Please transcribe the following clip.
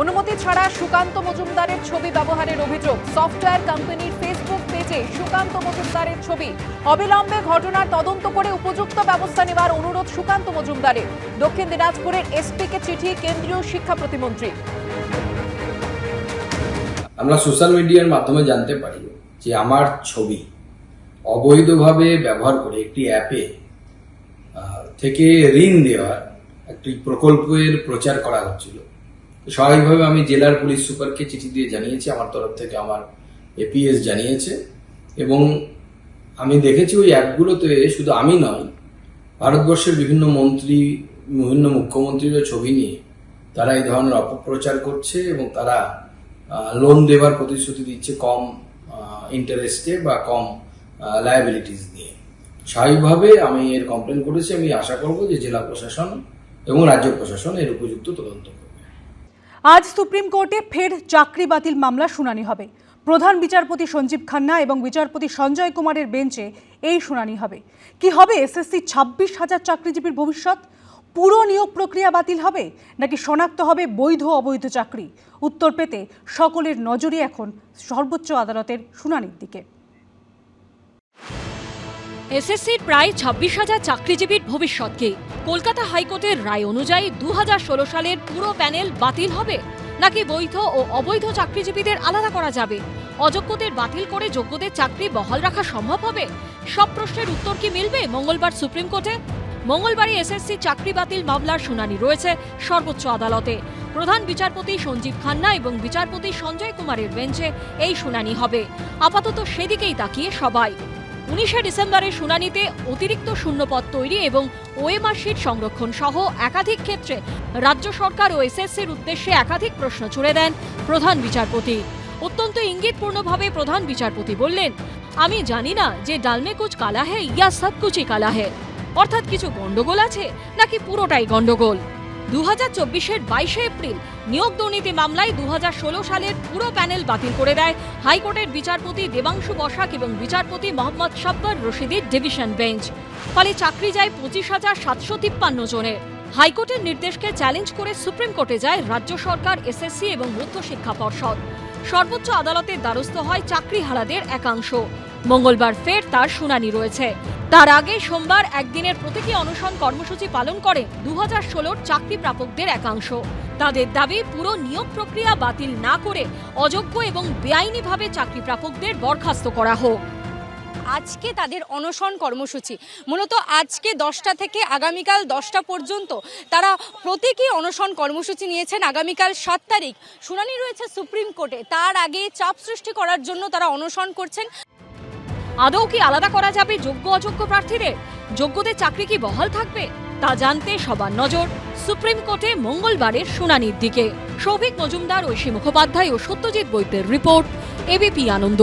অনুমতি ছাড়া সুকান্ত মজুমদারের ছবি ব্যবহারের অভিযোগ। সফটওয়্যার কোম্পানির ফেসবুক পেজে সুকান্ত মজুমদারের ছবি। অবিলম্বে ঘটনার তদন্ত করে উপযুক্ত ব্যবস্থা নেওয়ার অনুরোধ সুকান্ত মজুমদারের। দক্ষিণ দিনাজপুরের এসপিকে চিঠি, কেন্দ্রীয় শিক্ষা প্রতিমন্ত্রী। আমরা সোশ্যাল মিডিয়ার মাধ্যমে জানতে পারি যে আমার ছবি অবৈধভাবে ব্যবহার করে একটি অ্যাপে থেকে ঋণ দেওয়ার একটি প্রকল্পের প্রচার করা হচ্ছিল। স্বাভাবিকভাবে আমি জেলার পুলিশ সুপারকে চিঠি দিয়ে জানিয়েছি, আমার তরফ থেকে আমার এপিএস জানিয়েছে এবং আমি দেখেছি ওই অ্যাপগুলোতে শুধু আমি নয়, ভারতবর্ষের বিভিন্ন মন্ত্রী, বিভিন্ন মুখ্যমন্ত্রীরও ছবি নিয়ে তারা এই ধরনের অপপ্রচার করছে এবং তারা লোন দেওয়ার প্রতিশ্রুতি দিচ্ছে কম ইন্টারেস্টে বা কম লায়াবিলিটিস দিয়ে স্বাভাবিকভাবে আমি এর কমপ্লেন করেছি, আমি আশা করব যে জেলা প্রশাসন এবং রাজ্য প্রশাসন এর উপযুক্ত তদন্ত করবে। আজ সুপ্রিম কোর্টে ফের চাকরি বাতিল মামলা শুনানি হবে। প্রধান বিচারপতি সঞ্জীব খান্না এবং বিচারপতি সঞ্জয় কুমারের বেঞ্চে এই শুনানি হবে। কি হবে? এসএসসি ছাব্বিশ হাজার চাকরিজীবীর ভবিষ্যৎ? পুরো নিয়োগ প্রক্রিয়া বাতিল হবে? নাকি শনাক্ত হবে বৈধ অবৈধ চাকরি? উত্তর পেতে সকলের নজরই এখন সর্বোচ্চ আদালতের শুনানির দিকে। এসএসসির প্রায় ছাব্বিশ হাজার চাকরিজীবীর ভবিষ্যৎকে। কলকাতা হাইকোর্টের রায় অনুযায়ী দুহাজার ষোলো সালের পুরো প্যানেল বাতিল হবে? নাকি বৈধ ও অবৈধ চাকরিজীবীদের আলাদা করা যাবে? অযোগ্যদের বাতিল করে যোগ্যদের চাকরি বহাল রাখা সম্ভব হবে? সব প্রশ্নের উত্তর কি মিলবে মঙ্গলবার সুপ্রিম কোর্টে? মঙ্গলবারই এসএসসি চাকরি বাতিল মামলার শুনানি রয়েছে সর্বোচ্চ আদালতে। প্রধান বিচারপতি সঞ্জীব খান্না এবং বিচারপতি সঞ্জয় কুমারের বেঞ্চে এই শুনানি হবে। আপাতত সেদিকেই তাকিয়ে সবাই। উনিশে ডিসেম্বরের শুনানিতে অতিরিক্ত শূন্যপদ তৈরি এবং ওএমআর সংরক্ষণ সহ একাধিক ক্ষেত্রে রাজ্য সরকার ও এসএসসির উদ্দেশ্যে একাধিক প্রশ্ন ছুড়ে দেন প্রধান বিচারপতি। অত্যন্ত ইঙ্গিতপূর্ণভাবে প্রধান বিচারপতি বললেন, আমি জানি না যে ডালমে কুচ কালা হে ইয়া সব কুচি কালা হে অর্থাৎ কিছু গন্ডগোল আছে নাকি পুরোটাই গন্ডগোল দু হাজার চব্বিশের বাইশে এপ্রিল। নিয়োগ দুর্নীতি মামলায় দু সালের পুরো প্যানেল বাতিল করে দেয় হাইকোর্টের বিচারপতি দেবাংশু বসাক এবং বিচারপতি মোহাম্মদ সাব্বার রশিদের ডিভিশন বেঞ্চ। ফলে চাকরি যায় পঁচিশ হাজার সাতশো তিপ্পান্ন জনের। হাইকোর্টের নির্দেশকে চ্যালেঞ্জ করে সুপ্রিম কোর্টে যায় রাজ্য সরকার, এসএসসি এবং মধ্যশিক্ষা পর্ষদ। সর্বোচ্চ আদালতের দ্বারস্থ হয় চাকরিহারাদের একাংশ। মঙ্গলবার ফের তার শুনানি রয়েছে। তার আগে সোমবার একদিনের প্রতীকী অনশন কর্মসূচি পালন করে দু হাজার ষোলোর চাকরি প্রাপকদের একাংশ। তাদের দাবি, পুরো নিয়োগ প্রক্রিয়া বাতিল না করে অযোগ্য এবং বেআইনিভাবে চাকরি প্রাপকদের বরখাস্ত করা হোক। আজকে তাদের অনশন কর্মসূচি। মূলত আজকে দশটা থেকে আগামীকাল দশটা পর্যন্ত তারা প্রতীকী অনশন কর্মসূচি নিয়েছেন আগামীকাল সাত তারিখ। শুনানি রয়েছে সুপ্রিম কোর্টে। তার আগে চাপ সৃষ্টি করার জন্য তারা অনশন করছেন। আদৌ কি আলাদা করা যাবে যোগ্য অযোগ্য প্রার্থীদের? যোগ্যদের চাকরি কি বহাল থাকবে? তা জানতে সবার নজর সুপ্রিম কোর্টে মঙ্গলবারের শুনানির দিকে। সৌভিক মজুমদার, ঐশী মুখোপাধ্যায় ও সত্যজিৎ বৈদ্যের রিপোর্ট, এবিপি আনন্দ।